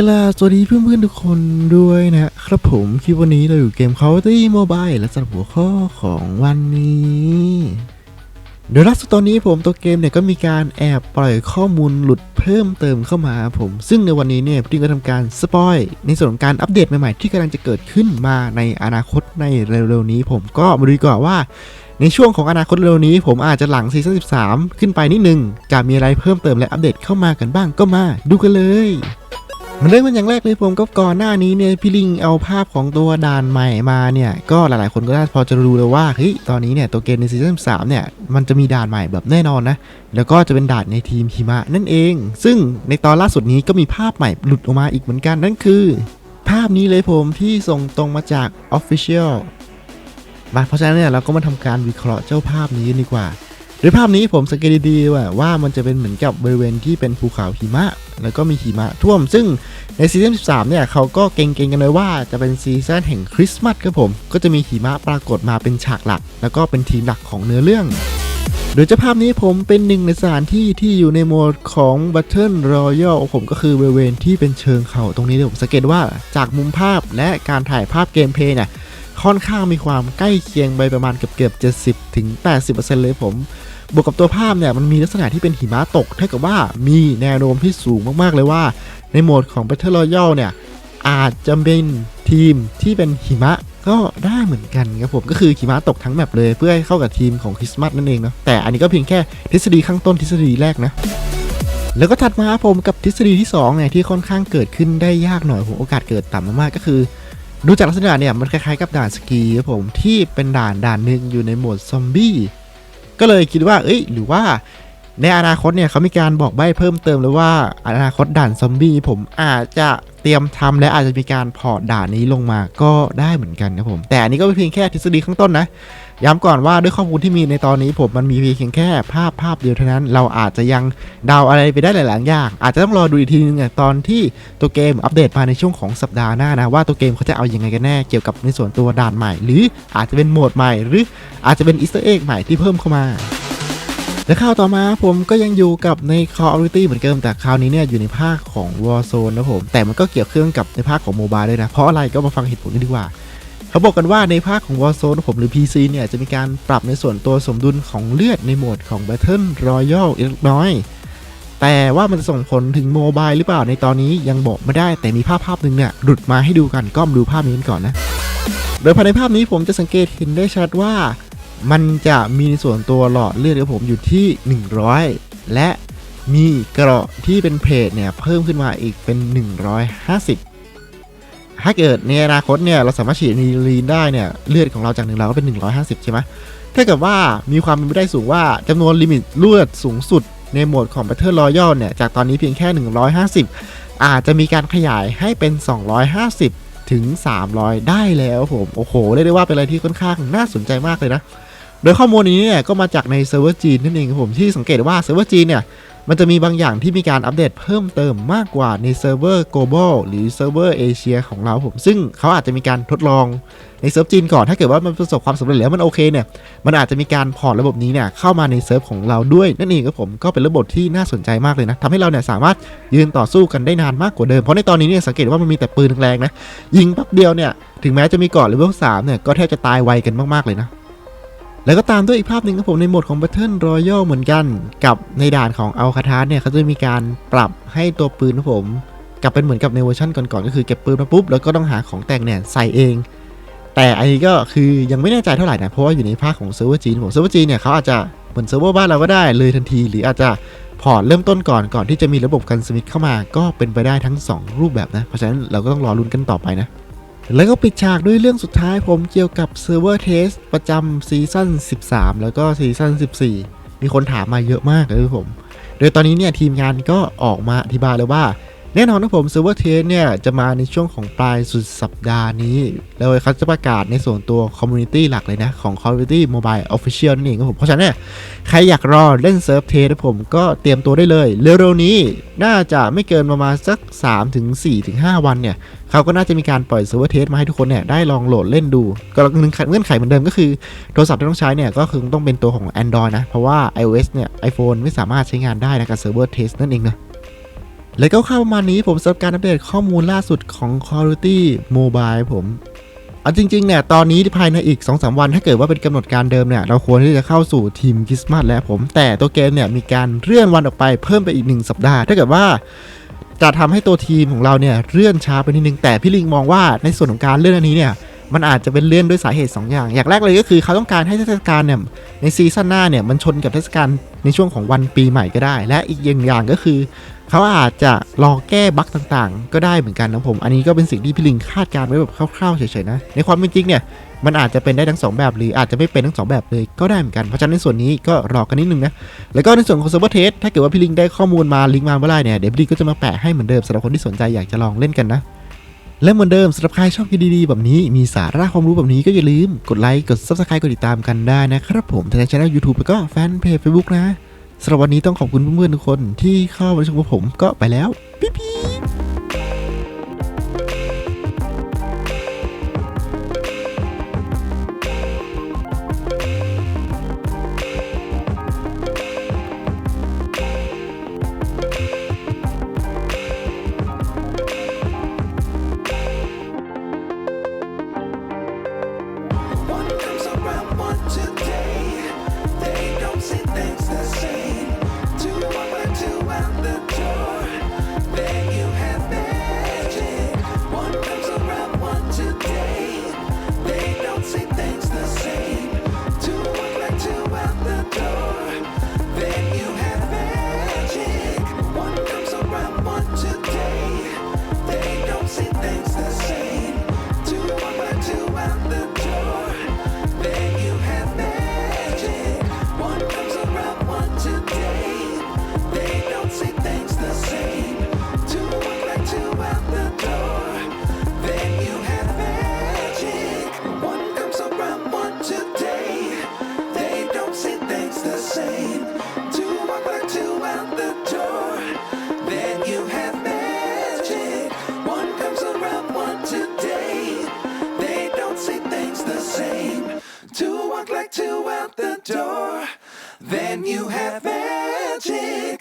กลาสวัสดีเพื่อนๆทุกคนด้วยนะครับผมคลิปวันนี้เราอยู่เกม Call of Duty Mobile และสำหรับหัวข้อของวันนี้เดี๋ยล่าสุดตอนนี้ผมตัวเกมเนี่ยก็มีการแอบปล่อยข้อมูลหลุดเพิ่มเติมเข้ามาผม ซึ่งในวันนี้เนี่ยพี่ก็ทำการสปอยในส่วนของการอัปเดตใหม่ๆ ที่กำลังจะเกิดขึ้นมาในอนาคตในเร็วๆนี้ ผมก็มาดูกว่าว่า ในช่วงของอนาคตเร็วนี้ ผมอาจจะหลังซีซั่น13 ขึ้นไปนิดนึงจะมีอะไรเพิ่มเติมและอัปเดตเข้ามากันบ้างก็มาดูกันเลย มันเริ่มกันอย่างแรกเลยผมก็ก่อนหน้านี้เนี่ยพี่ลิงเอาภาพของตัวด่านใหม่มาเนี่ยก็หลายๆคนก็น่าพอจะรู้เลยว่าเฮ้ยตอนนี้เนี่ยตัวเกมในซีซั่น3เนี่ยมันจะมีด่านใหม่แบบแน่นอนนะแล้วก็จะเป็นด่านในทีมหิมะนั่นเอง ซึ่งในตอนล่าสุดนี้ก็มีภาพใหม่หลุดออกมาอีกเหมือนกันนั่นคือ ภาพนี้เลยผมที่ส่งตรงมาจาก Official มาเพราะฉะนั้นเนี่ยเราก็มาทำการวิเคราะห์เจ้าภาพนี้ดีกว่า โดยภาพนี้ผมสังเกตดีๆว่าว่ามันจะเป็นเหมือนกับบริเวณที่เป็นภูเขาหิมะ แล้วก็มีหิมะท่วม ซึ่งในซีซั่น13 เนี่ยเขาก็เก่งๆกันเลยว่าจะเป็นซีซั่นแห่งคริสต์มาสครับผม ก็จะมีหิมะปรากฏมาเป็นฉากหลัก แล้วก็เป็นทีมหลักของเนื้อเรื่อง โดยเจ้าภาพนี้ผมเป็นหนึ่งในสถานที่ที่อยู่ในโหมดของ Battle Royale ผมก็คือบริเวณที่เป็นเชิงเขาตรงนี้เลยผมสังเกตว่าจากมุมภาพและการถ่ายภาพเกมเพย์เนี่ยค่อนข้างมีความใกล้เคียงไปประมาณเกือบๆ70ถึง80%เลยผม บวกกับตัวภาพเนี่ยมันมีลักษณะที่เป็นหิมะตกเท่ากับว่ามีแนวโน้มที่สูงมากๆเลยว่า ในโหมดของ Battle Royale เนี่ยอาจจะเป็นทีมที่เป็นหิมะก็ได้เหมือนกันครับผมก็คือหิมะตกทั้งแมปเลยเพื่อให้เข้ากับทีมของคริสต์มาสนั่นเองเนาะแต่อันนี้ก็เพียงแค่ทฤษฎีข้างต้นทฤษฎีแรกนะแล้วก็ถัดมาผมกับทฤษฎีที่2เนี่ยที่ค่อนข้างเกิดขึ้นได้ยากหน่อยผมโอกาสเกิดต่ำมากๆก็คือดูจากลักษณะเนี่ยมันคล้ายๆกับด่านสกีครับผมที่เป็นด่านด่านหนึ่งอยู่ในโหมดซอมบี้ ก็เลยคิดว่า เอ้ย หรือว่า ในอนาคตเนี่ยเขามีการบอกใบ้เพิ่มเติมเลยว่าอนาคตด่านซอมบี้ผมอาจจะเตรียมทำและอาจจะมีการพอร์ตด่านนี้ลงมาก็ได้เหมือนกันนะผม แต่อันนี้ก็เป็นเพียงแค่ทฤษฎีข้างต้นนะ ย้ำก่อนว่าด้วยข้อมูลที่มีในตอนนี้ผมมันมีเพียงแค่ภาพภาพเดียวเท่านั้น เราอาจจะยังเดาอะไรไปได้หลายๆอย่าง อาจจะต้องรอดูอีกทีนึงตอนที่ตัวเกมอัปเดตมาในช่วงของสัปดาห์หน้านะว่าตัวเกมเขาจะเอาอยัางไงกันแน่เกี่ยวกับในส่วนตัวด่านใหม่ หรืออาจจะเป็นโหมดใหม่ หรืออาจจะเป็นอีสเตอร์เอ็กใหม่ที่เพิ่มเข้ามาและข่าวต่อมาผมก็ยังอยู่กับใน Call of Duty เหมือนเดิมแต่คราวนี้เนี่ยอยู่ในภาคของ Warzone นะผม แต่มันก็เกี่ยวเครื่องกับในภาคของโมบายด้วยนะ เพราะอะไรก็มาฟังเหตุผลกันดีกว่า เขาบอกกันว่าในภาคของ Warzone ผมหรือ PC เนี่ย จะมีการปรับในส่วนตัวสมดุลของเลือดในโหมดของ Battle Royale อีกเล็กน้อย แต่ว่ามันจะส่งผลถึงโมบายหรือเปล่าในตอนนี้ยังบอกไม่ได้แต่มีภาพภาพหนึ่งเนี่ยหลุดมาให้ดูกันก็มาดูภาพนี้กันก่อนนะ โดยภายในภาพนี้ผมจะสังเกตเห็นได้ชัดว่า มันจะมีในส่วนตัวหลอดเลือดของผมอยู่ที่ 100 และมีเกราะที่เป็นเพจเนี่ยเพิ่มขึ้นมาอีกเป็น 150 ถ้าเกิดในอนาคตเนี่ยเราสามารถฉีดนีลีนได้เนี่ยเลือดของเราจาก1เราก็เป็น 150 ใช่ไหมถ้าเกิดว่ามีความเป็นไปได้สูงว่าจำนวนลิมิตเลือดสูงสุดในโหมดของ Battle Royale เนี่ยจากตอนนี้เพียงแค่ 150 อาจจะมีการขยายให้เป็น 250 ถึง 300 ได้แล้วผมโอ้โหเรียกได้ว่าเป็นอะไรที่ค่อนข้างน่าสนใจมากเลยนะ โดยข้อมูลนี้เนี่ยก็มาจากในเซิร์ฟเวอร์จีนนั่นเองผมที่สังเกตว่าเซิร์ฟเวอร์จีนเนี่ย มันจะมีบางอย่างที่มีการอัปเดตเพิ่มเติมมากกว่าในเซิร์ฟเวอร์ global หรือเซิร์ฟเวอร์เอเชียของเราผม ซึ่งเขาอาจจะมีการทดลองในเซิร์ฟจีนก่อน ถ้าเกิดว่ามันประสบความสำเร็จแล้วมันโอเคเนี่ย มันอาจจะมีการพอร์ตระบบนี้เนี่ยเข้ามาในเซิร์ฟของเราด้วย นั่นเองครับผม ก็เป็นระบบที่น่าสนใจมากเลยนะทำให้เราเนี่ยสามารถยืนต่อสู้กันได้นานมากกว่าเดิม เพราะในตอนนี้เนี่ยสังเกตว่ามันมีแต่ปืนแรงๆนะ ยิงแป๊บเดียวเนี่ย ถึงแม้จะมีเกาะเลเวล3เนี่ย ก็แทบจะตายไวกันมากๆเลยนะ แล้วก็ตามด้วยอีกภาพหนึ่งครับผมในโหมดของ Battle Royale เหมือนกัน กับในด่านของอัลคาทาสเนี่ยเขาจะมีการปรับให้ตัวปืนครับผมกลับเป็นเหมือนกับในเวอร์ชันก่อนๆก็คือเก็บปืนมาปุ๊บแล้วก็ต้องหาของแต่งเนี่ยใส่เอง แต่อันนี้ก็คือยังไม่แน่ใจเท่าไหร่นะเพราะว่าอยู่ในภาคของเซิร์ฟเวอร์จีนผมเซิร์ฟเวอร์จีนเนี่ยเขาอาจจะเหมือนเซิร์ฟเวอร์บ้านเราก็ได้เลยทันที หรืออาจจะพอร์ตเริ่มต้นก่อนก่อนที่จะมีระบบการสวิตช์เข้ามา ก็เป็นไปได้ทั้งสองรูปแบบนะเพราะฉะนั้นเราก็ต้องรอลุ้นกันต่อไปนะ แล้วก็ปิดฉากด้วยเรื่องสุดท้ายผมเกี่ยวกับเซิร์ฟเวอร์เทสประจำซีซั่น 13 แล้วก็ซีซั่น 14 มีคนถามมาเยอะมากเลยผม โดยตอนนี้เนี่ยทีมงานก็ออกมาอธิบายแล้วว่า แน่นอนนะผมเซิร์ฟเวอร์เทสเนี่ยจะมาในช่วงของปลายสุดสัปดาห์นี้ แล้วเขาจะประกาศในส่วนตัวคอมมูนิตี้หลักเลยนะ ของ Call of Duty Mobile Official นั่นเองครับผม เพราะฉะนั้นเนี่ยใครอยากรอเล่นเซิร์ฟเทสผมก็เตรียมตัวได้เลย เร็วๆนี้น่าจะไม่เกินประมาณสัก3-4-5วันเนี่ย เขาก็น่าจะมีการปล่อยเซิร์ฟเวอร์เทสมาให้ทุกคนเนี่ยได้ลองโหลดเล่นดู ก็เงื่อนไขเหมือนเดิมก็คือโทรศัพท์ที่ต้องใช้เนี่ยก็คือต้องเป็นตัวของ Android นะเพราะว่า iOS เนี่ย iPhone ไม่สามารถใช้งานได้นะกับเซิร์ฟเวอร์เทสนั่นเองนะ และก็เข้าประมาณนี้ผมสำหรับการอัปเดตข้อมูลล่าสุดของ Call of Duty Mobile ผมเอาจริงๆเนี่ยตอนนี้ภายในอีก 2-3 วันถ้าเกิดว่าเป็นกำหนดการเดิมเนี่ยเราควรที่จะเข้าสู่ทีมคริสต์มาสแล้วผม แต่ตัวเกมเนี่ยมีการเลื่อนวันออกไปเพิ่มไปอีก 1 สัปดาห์ ถ้าเกิดว่าจะทำให้ตัวทีมของเราเนี่ยเลื่อนช้าไปนิดนึงแต่พี่ลิงมองว่าในส่วนของการเลื่อนอันนี้เนี่ย มันอาจจะเป็นเลื่อนด้วยสาเหตุ 2 อย่าง อย่างแรกเลยก็คือเขาต้องการให้เทศกาลเนี่ยในซีซั่นหน้าเนี่ยมันชนกับเทศกาลในช่วงของวันปีใหม่ก็ได้ และอีกอย่างอย่างก็คือ เขาอาจจะรอแก้บั๊กต่างๆ ก็ได้เหมือนกันนะผม อันนี้ก็เป็นสิ่งที่พี่ลิงคาดการณ์ไว้แบบคร่าวๆเฉยๆนะ ในความเป็นจริงเนี่ยมันอาจจะเป็นได้ทั้งสองแบบ หรืออาจจะไม่เป็นทั้งสองแบบเลยก็ได้เหมือนกัน เพราะฉะนั้นในส่วนนี้ก็รอกันนิดนึงนะ แล้วก็ในส่วนของ Server Test ถ้าเกิดว่าพี่ลิงได้ข้อมูลมาลิงก์มาเมื่อไรเนี่ยเดี๋ยวพี่ลิงก็จะมาแปะให้เหมือนเดิมสำหรับคนที่สนใจอยากจะลองเล่นกันนะ และเหมือนเดิมสำหรับใครชอบคลิปดีๆ แบบนี้มีสาระความรู้แบบนี้ก็อย่าลืมกดไลค์กด Subscribe กดติดตามกันได้นะครับผมทางช่องยูทูบแล้วก็แฟนเพจเฟซบุ๊กนะสำหรับวันนี้ต้องขอบคุณเพื่อนๆทุกคนที่เข้ามาชมกับผมก็ไปแล้ว Then you have magic.